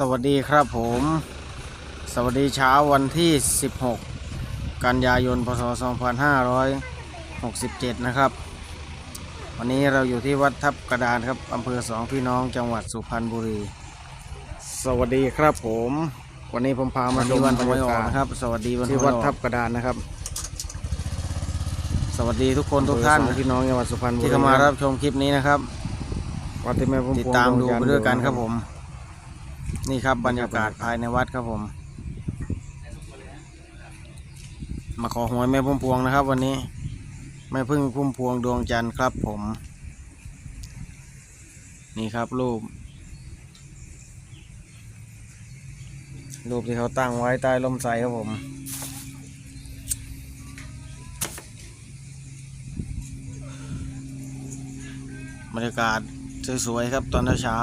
สวัสดีครับผม สวัสดีเช้าวันที่ 16 กันยายน พศ 2567 นะครับ วันนี้เราอยู่ที่วัดทับกระดานครับอำเภอสองพี่น้องจังหวัดสุพรรณบุรี สวัสดีครับผม วันนี้ผมพามาดูวันหวยออกนะครับ สวัสดีวันที่วัดทับกระดานนะครับ สวัสดีทุกคนทุกท่านอำเภอสองพี่น้องจังหวัดสุพรรณบุรีที่เข้ามารับชมคลิปนี้นะครับวัดที่แม่พุ่มพวงติดตามดูดวงไปจันทด้วยกันครับผม นี่ครับบรรยากาศภายในวัดครับผม มาขอหวยแม่พุ่มพวงนะครับ วันนี้แม่พึ่งพุ่มพวงดวงจันทร์ครับผม นี่ครับรูป รูปที่เขาตั้งไว้ใต้ร่มไทรครับผมบรรยากาศสวยๆครับตอนเช้า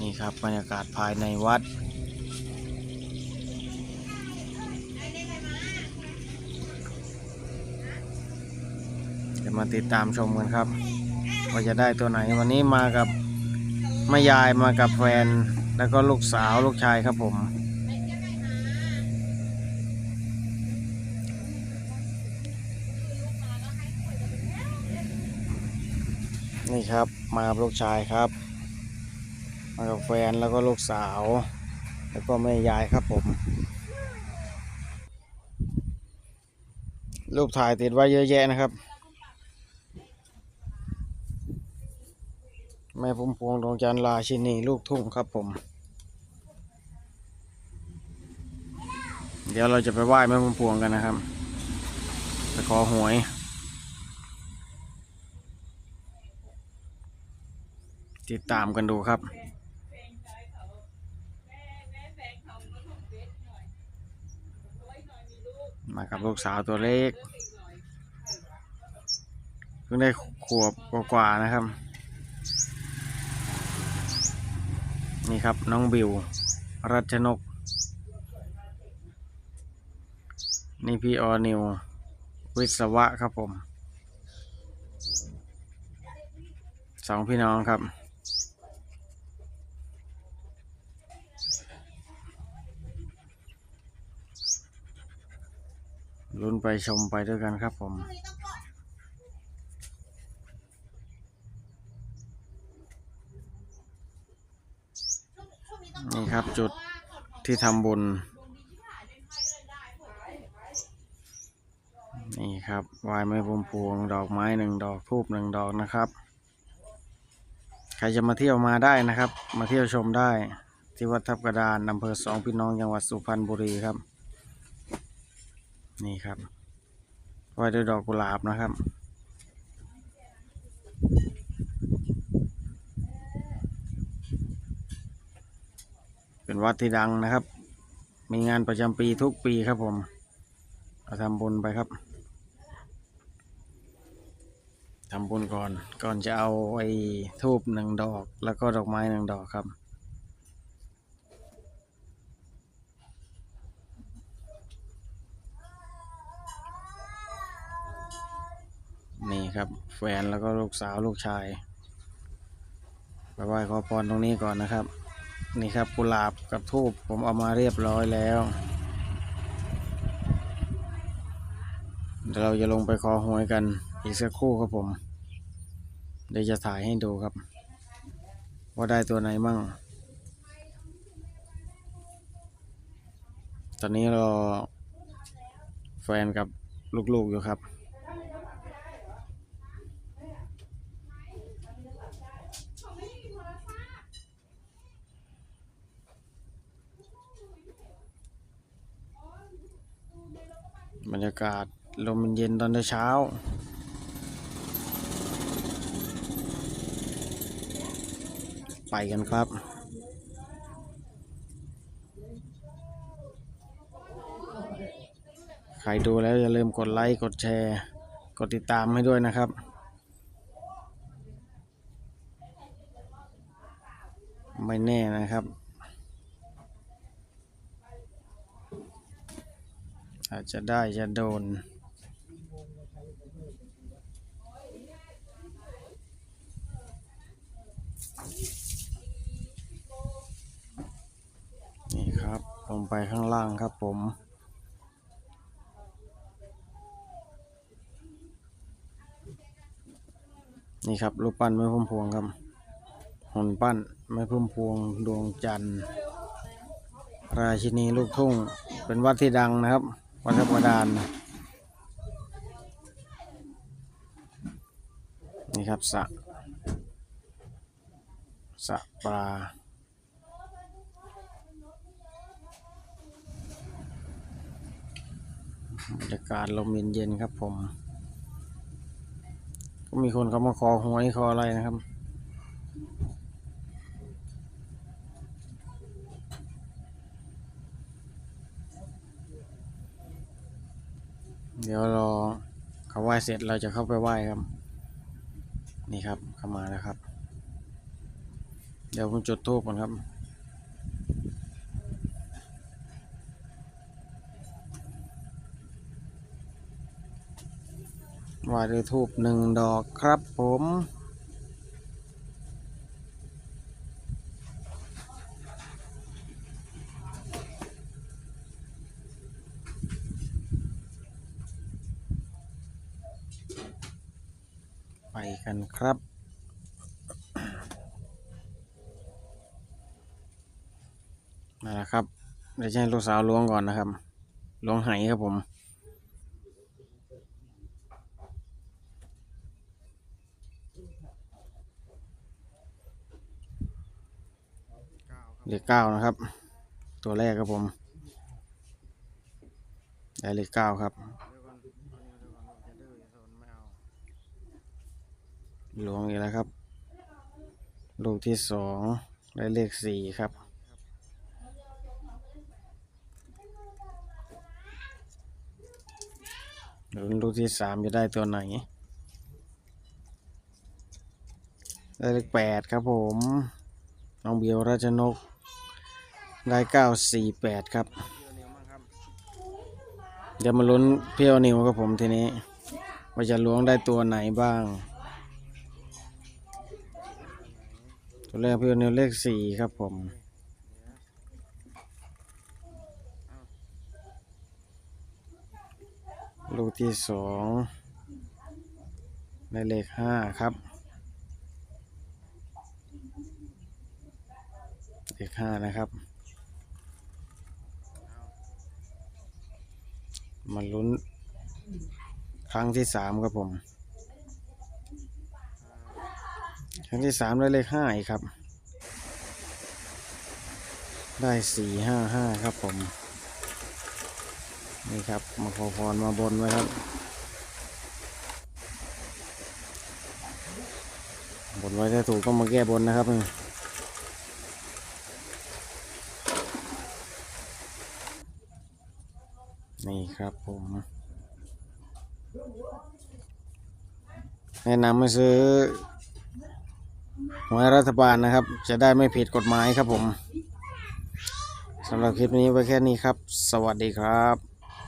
นี่ครับบรรยากาศภายในวัด จะมาติดตามชมกันครับ ว่าจะได้ตัวไหนวันนี้มากับแม่ยายมากับแฟน แล้วก็ลูกสาวลูกชายครับผมนี่ครับมาลูกชายครับ มากับแฟนแล้วก็ลูกสาว แล้วก็แม่ยายครับผม รูปถ่ายติดไว้เยอะแยะนะครับแม่พุ่มพวงดวงจันทร์ราชินีลูกทุ่งครับผม เดี๋ยวเราจะไปไหว้แม่พุ่มพวงกันนะครับไปขอหวย ติดตามกันดูครับ มากับลูกสาวตัวเล็กเพิ่งได้ขวบกว่าๆนะครับ นี่ครับน้องบิว รัชนก นี่พี่ออนิว วิศวะครับผม สองพี่น้องครับ ลุ้นไปชมไปด้วยกันครับผมนี่ครับจุดที่ทำบุญ นี่ครับวายไม้พวงพวง ดอกไม้หนึ่งดอกทูบหนึ่งดอกนะครับ ใครจะมาเที่ยวมาได้นะครับ มาเที่ยวชมได้ที่วัดทับกระดานอำเภอสองพี่น้องจังหวัดสุพรรณบุรีครับ นี่ครับไว้ด้วยดอกกุหลาบนะครับ เป็นวัดที่ดังนะครับ มีงานประจำปีทุกปีครับผมเราทำบุญไปครับทำบุญก่อนก่อนจะเอาไอ้ทูบหนึ่งดอก แล้วก็ดอกไม้หนึ่งดอกครับ นี่ครับ แฟนแล้วก็ลูกสาวลูกชายไปไหว้ขอพรตรงนี้ก่อนนะครับ นี่ครับกุหลาบกับทูบผมเอามาเรียบร้อยแล้วเดี๋ยวเราจะลงไปขอหวยกันอีกสักครู่ครับผม เดี๋ยวจะถ่ายให้ดูครับ ว่าได้ตัวไหนมั่ง ตอนนี้รอแฟนกับลูกๆอยู่ครับ บรรยากาศลมมันเย็นตอนเช้า ไปกันครับใครดูแล้วอย่าลืมกดไลค์ กดแชร์ กดติดตามให้ด้วยนะครับ ไม่แน่นะครับ ถ้าจะได้จะโดน นี่ครับ ลงไปข้างล่างครับผมนี่ครับรูปปั้นไม่พุ่มพวงครับหุ่นปั้นไม่พุ่มพวงดวงจันทร์ราชินีลูกทุ่ง เป็นวัดที่ดังนะครับ วัดทับกระดานนี่ครับสะสะปลาบรรยากาศลมเย็นๆครับผม ก็มีคนเขามาขอหวยขออะไรนะครับ เดี๋ยวรอเขาไหว้เสร็จเราจะเข้าไปไหว้ครับ นี่ครับเข้ามาแล้วครับ เดี๋ยวผมจุดทูปก่อนครับไหว้ด้วยทูบหนึ่งดอกครับผม กันครับ มาแล้วครับเดี๋ยวจะให้ลูกสาวล้วงก่อนนะครับล้วงไหครับผมเลขเก้านะครับ ตัวแรกครับผม ได้เลขเก้าครับ หลวงอีกแล้วครับ ลูกที่สองได้เลขสี่ครับลุนลูกที่สามจะได้ตัวไหน ได้เลขแปดครับผม น้องเบียวราชนก ได้เก้าสี่แปดครับ เดี๋ยวมาลุ้นเพียวนิวครับผมทีนี้ว่าจะล้วงได้ตัวไหนบ้าง ตัวแรกเพียวนิวเลขสี่ครับผม ลูกที่สองได้เลขห้าครับ เลขห้านะครับ มาลุ้นครั้งที่สามครับผม ครั้งที่สามได้เลขห้าอีกครับ ได้สี่ห้าห้าครับผม นี่ครับ มาขอพรมาบนไว้ครับ บนไว้ถ้าถูกก็มาแก้บนนะครับนี่ครับผมแนะนำให้ซื้อ หวยรัฐบาลนะครับ จะได้ไม่ผิดกฎหมายครับผมสำหรับคลิปนี้ไว้แค่นี้ครับ สวัสดีครับ